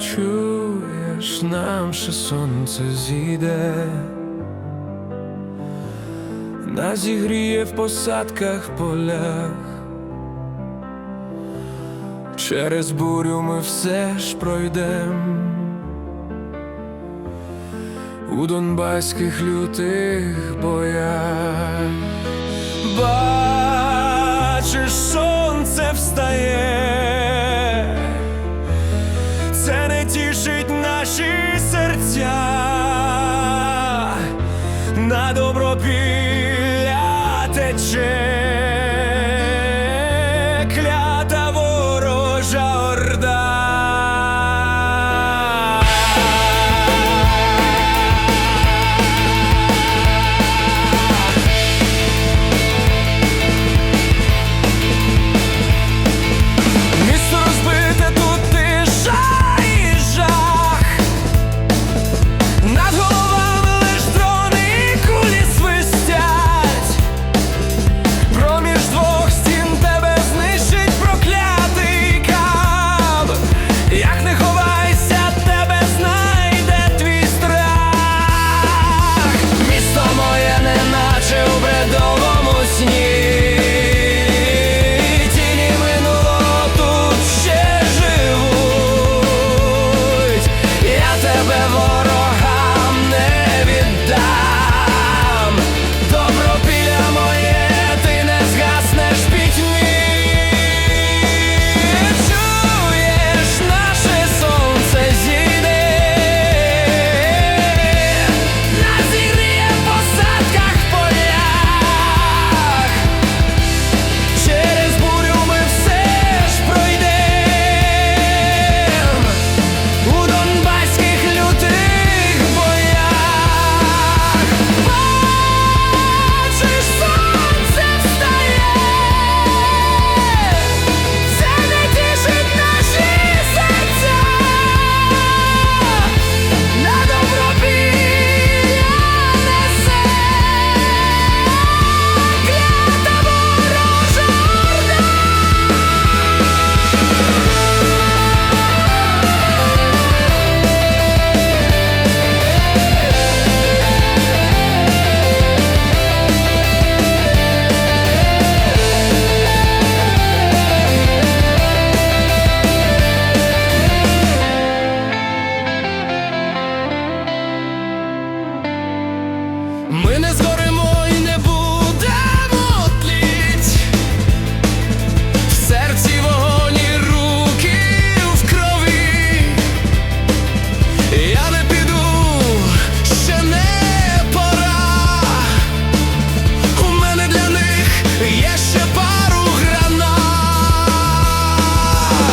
Чуєш, нам ще сонце зійде, нас зігріє в посадках полях. Через бурю ми все ж пройдем у донбаських лютих боях. be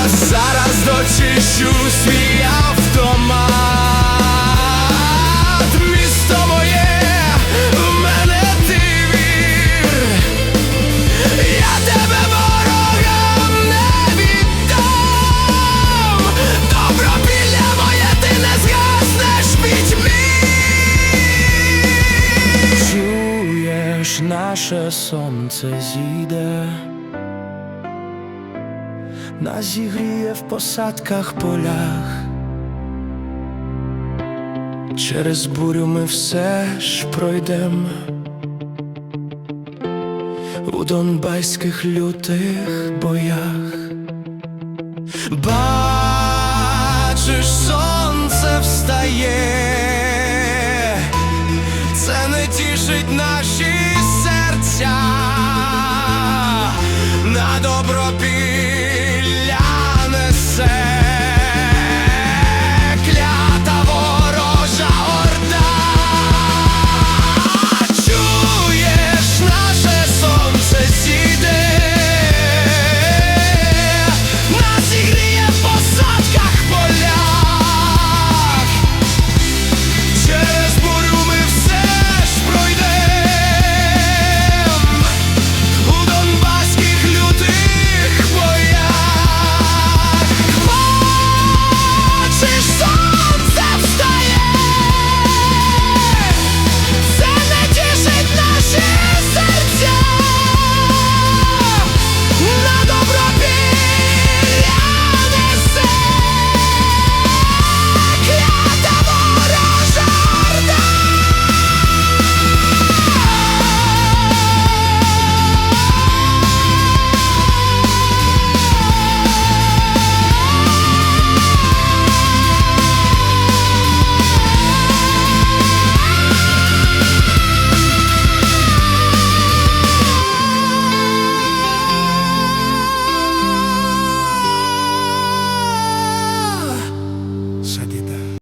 Зараз дочищу свій автомат. Місто моє, в мене ти вір Я тебе ворогам не віддам. Добропілля моє, ти не згаснеш пітьмі Чуєш, наше сонце зійде нас зігріє в посадках полях. Через бурю ми все ж пройдем у донбаських лютих боях. Бачиш, сонце встає, це не тішить наші серця.